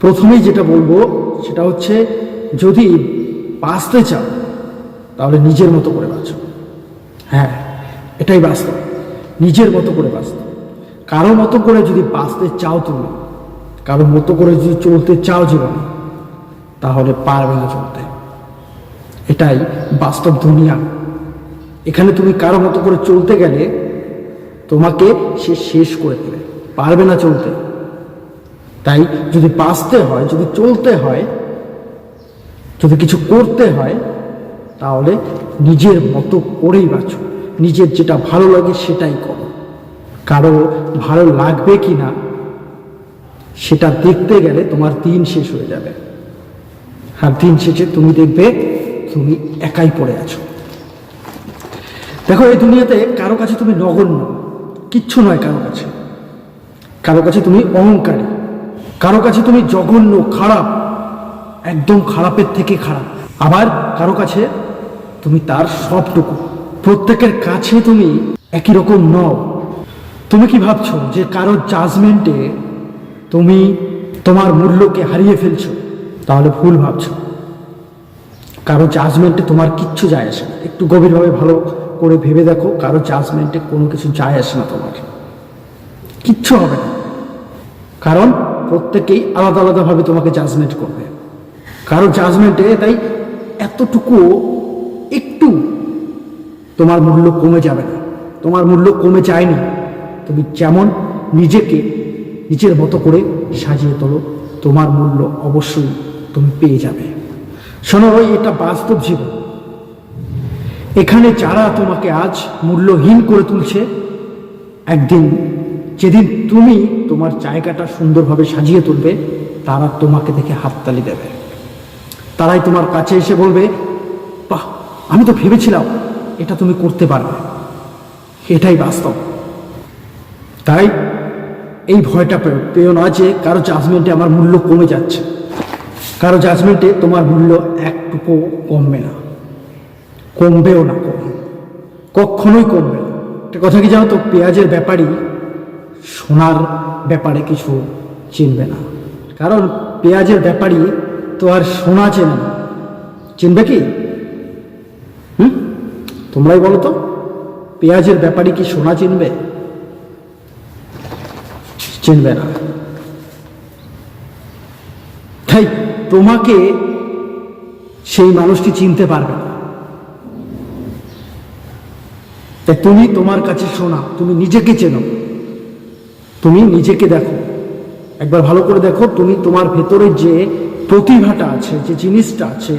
প্রথমেই যেটা বলব, সেটা হচ্ছে যদি বাঁচতে চাও, তাহলে নিজের মতো করে বাঁচো। হ্যাঁ এটাই বাস্তব। নিজের মতো করে বাঁচতে কারও মতো করে যদি বাঁচতে চাও তুমি, কারও মতো করে যদি চলতে চাও জীবনে, তাহলে পারবে না চলতে। এটাই বাস্তব দুনিয়া। এখানে তুমি কারও মতো করে চলতে গেলে তোমাকে সে শেষ করে দেবে। পারবে না চলতে। তাই যদি বাঁচতে হয়, যদি চলতে হয়, যদি কিছু করতে হয়, তাহলে নিজের মতো করেই বাঁচো। নিজের যেটা ভালো লাগে সেটাই করো। কারও ভালো লাগবে কি না, সেটা দেখতে গেলে তোমার দিন শেষ হয়ে যাবে। আর দিন শেষে তুমি দেখবে তুমি একাই পড়ে আছো। দেখো, এই দুনিয়াতে কারও কাছে তুমি নগণ্য, কিচ্ছু নয় কারও কাছে। কারও কাছে তুমি অহংকারী, কারও কাছে তুমি জঘন্য, খারাপ, একদম খারাপের থেকে খারাপ। আবার কারও কাছে তুমি তার সবটুকু, প্রত্যেকের কাছে তুমি একই রকম নও। তুমি কি ভাবছ যে কারও জাজমেন্টে তুমি তোমার মূল্যকে হারিয়ে ফেলছো? তাহলে ভুল ভাবছ। কারও জাজমেন্টে তোমার কিচ্ছু যায় আসে না। একটু গভীরভাবে ভালো করে ভেবে দেখো, কারও জাজমেন্টে কোনো কিছু যায় আসে না তোমার কিচ্ছু হবে না। কারণ প্রত্যেকেই আলাদা আলাদাভাবে তোমাকে জাজমেন্ট করবে। কারও জাজমেন্টে তাই এতটুকু একটু তোমার মূল্য কমে যাবে না। তোমার মূল্য কমে যায়নি তুমি যেমন নিজেকে নিজের মতো করে সাজিয়ে তোলো, তোমার মূল্য অবশ্যই তুমি পেয়ে যাবে। শোনো ভাই এটা বাস্তব জীবন। এখানে যারা তোমাকে আজ মূল্যহীন করে তুলছে, একদিন যেদিন তুমি তোমার জায়গাটা সুন্দরভাবে সাজিয়ে তুলবে, তারা তোমাকে দেখে হাততালি দেবে। তারাই তোমার কাছে এসে বলবে, বাহ, আমি তো ভেবেছিলাম এটা তুমি করতে পারবে। এটাই বাস্তব। তাই এই ভয়টা পেও না যে কারও জাজমেন্টে আমার মূল্য কমে যাচ্ছে। কারও জাজমেন্টে তোমার মূল্য একটুকু কমবে না। কমবেও না কম। কখনোই কমবে না। একটা কথা কি জানো তো? পেঁয়াজের ব্যাপারই সোনার ব্যাপারে কিছু চিনবে না। কারণ পেঁয়াজের ব্যাপারই তো আর সোনা চেনে না। চিনবে কি? হুম? তোমরাই বলো তো, পেঁয়াজের ব্যাপারই কি সোনা চিনবে? চিনবে না। তাই তোমাকে সেই মানুষটি চিনতে পারবে না। তাই তুমি তোমার কাছে শোনা, তুমি নিজেকে চেনো। তুমি নিজেকে দেখো। একবার ভালো করে দেখো, তুমি তোমার ভেতরে যে প্রতিভাটা আছে, যে জিনিসটা আছে,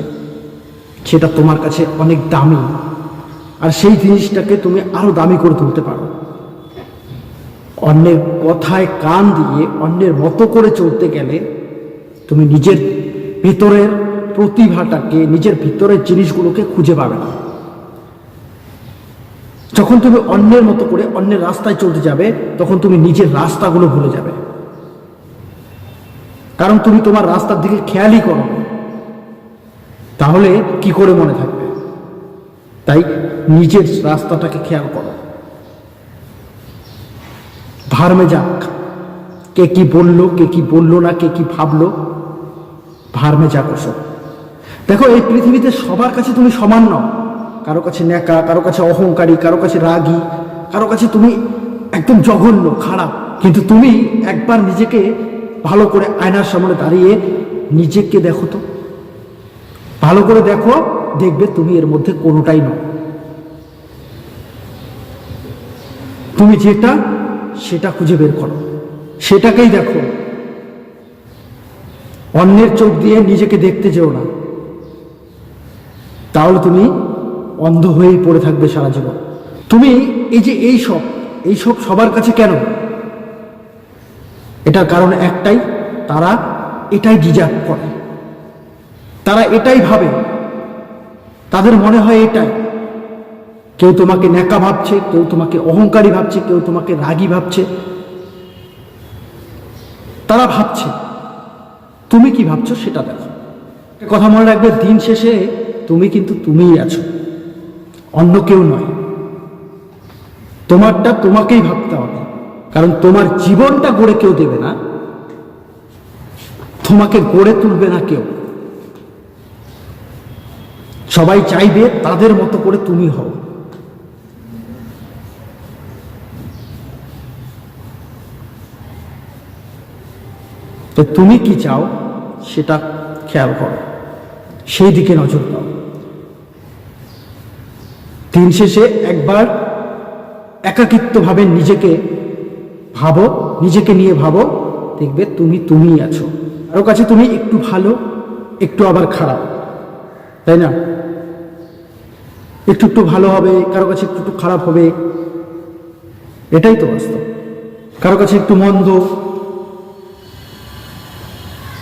সেটা তোমার কাছে অনেক দামি। আর সেই জিনিসটাকে তুমি আরও দামি করে তুলতে পারো। অন্যের কথায় কান দিয়ে, অন্যের মতো করে চলতে গেলে তুমি নিজের ভিতরের প্রতিভাটাকে, নিজের ভিতরের জিনিসগুলোকে খুঁজে পাবে না। যখন তুমি অন্যের মতো করে অন্যের রাস্তায় চলতে যাবে, তখন তুমি নিজের রাস্তাগুলো ভুলে যাবে। কারণ তুমি তোমার রাস্তার দিকে খেয়ালই করো তাহলে কি করে মনে থাকবে? তাই নিজের রাস্তাটাকে খেয়াল করো। ভার্মে যাক। কে কি বলল, কে কি বলল না, কে কি ভাবলো ভার্মে যাক ওসব দেখো, এই পৃথিবীতে সবার কাছে তুমি সমান নও। কারও কাছে ন্যাকা, কারও কাছে অহংকারী, কারও কাছে রাগী, কারও কাছে তুমি একদম জঘন্য, খারাপ। কিন্তু তুমি একবার নিজেকে ভালো করে আয়নার সামনে দাঁড়িয়ে নিজেকে দেখো তো। ভালো করে দেখো, দেখবে তুমি এর মধ্যে কোনোটাই নও। তুমি যেটা, সেটা খুঁজে বের করো। সেটাকেই দেখো। অন্যের চোখ দিয়ে নিজেকে দেখতে যেও না। তাহলে তুমি অন্ধ হয়েই পড়ে থাকবে সারা জীবন। তুমি এই যে এই সব এই সব সবার কাছে কেন? এটার কারণ একটাই, তারা এটাই ডিজার্ভ করে। তারা এটাই ভাবে। তাদের মনে হয় এটাই। কেউ তোমাকে ন্যাকা ভাবছে, কেউ তোমাকে অহংকারী ভাবছে, কেউ তোমাকে রাগী ভাবছে। তারা ভাবছে। তুমি কি ভাবছ সেটা দেখো। কথা মনে রাখবে, দিন শেষে তুমি কিন্তু তুমিই আছো। অন্য কেউ নয়। তোমারটা তোমাকেই ভাবতে হবে। কারণ তোমার জীবনটা গড়ে কেউ দেবে না, তোমাকে গড়ে তুলবে না কেউ। সবাই চাইবে তাদের মতো করে তুমি হও। তুমি কি চাও? সেটা খেয়াল করো। সেই দিকে নজর দাও। দিন শেষে একবার একাকিত্বভাবে নিজেকে ভাবো, নিজেকে নিয়ে ভাবো, দেখবে তুমি, তুমিই আছো। কারও কাছে তুমি একটু ভালো, একটু আবার খারাপ, তাই না? একটু একটু ভালো হবে, কারও কাছে একটু একটু খারাপ হবে, এটাই তো বাস্তব। কারও কাছে একটু মন্দ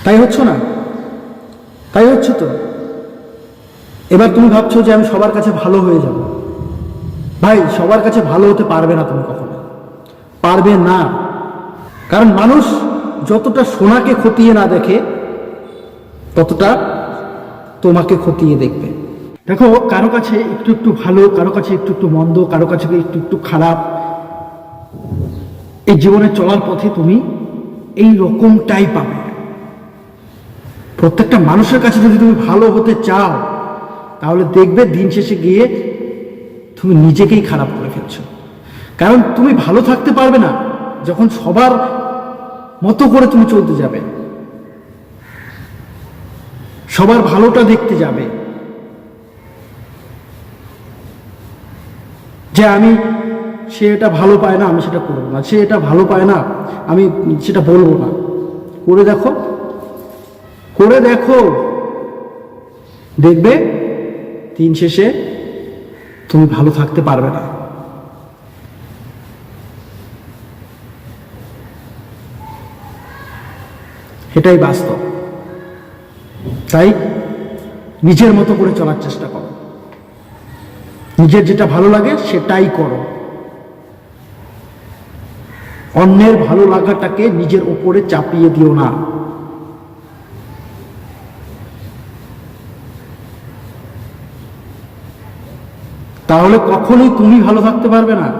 তাই হচ্ছে না? তাই হচ্ছে তো? এবার তুমি ভাবছ যে আমি সবার কাছে ভালো হয়ে যাব। ভাই, সবার কাছে ভালো হতে পারবে না তুমি কখনো। পারবে না। কারণ মানুষ যতটা সোনাকে খতিয়ে না দেখে, ততটা তোমাকে খতিয়ে দেখবে। দেখো, কারও কাছে একটু একটু ভালো, কারও কাছে একটু একটু মন্দ, কারও কাছে একটু একটু খারাপ, এই জীবনে চলার পথে তুমি এই রকমটাই পাবে। প্রত্যেকটা মানুষের কাছে যদি তুমি ভালো হতে চাও, তাহলে দেখবে দিন শেষে গিয়ে তুমি নিজেকেই খারাপ করে ফেলছো। কারণ তুমি ভালো থাকতে পারবে না যখন সবার মতো করে তুমি চলতে যাবে। সবার ভালোটা দেখতে যাবে। যে আমি সে এটা ভালো পায় না, আমি সেটা করব না। সে এটা ভালো পায় না, আমি সেটা বলব না। করে দেখো। করে দেখো। দেখবে, দিন শেষে তুমি ভালো থাকতে পারবে না। এটাই বাস্তব। তাই নিজের মতো করে চলার চেষ্টা করো। নিজের যেটা ভালো লাগে সেটাই করো। অন্যের ভালো লাগাটাকে নিজের ওপরে চাপিয়ে দিও না। তাহলে কখনোই তুমি ভালো থাকতে পারবে না।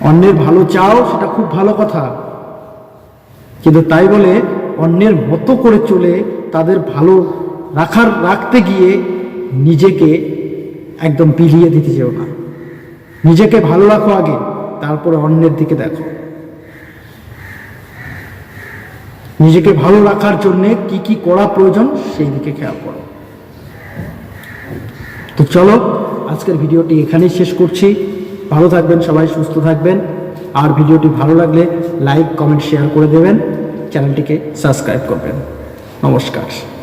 অন্যের ভালো চাও, সেটা খুব ভালো কথা। কিন্তু তাই বলে অন্যের মতো করে চলে তাদের ভালো রাখার রাখতে গিয়ে নিজেকে একদম বিলিয়ে দিতে যেও না। নিজেকে ভালো রাখো আগে, তারপরে অন্যের দিকে দেখো। নিজেকে ভালো রাখার জন্য কি কি করা প্রয়োজন, সেই দিকে খেয়াল করো। তো চলো, আজকের ভিডিওটি এখানেই শেষ করছি। ভালো থাকবেন সবাই, সুস্থ থাকবেন। আর ভিডিওটি ভালো লাগলে লাইক, কমেন্ট, শেয়ার করে দেবেন। চ্যানেলটিকে সাবস্ক্রাইব করবেন। নমস্কার।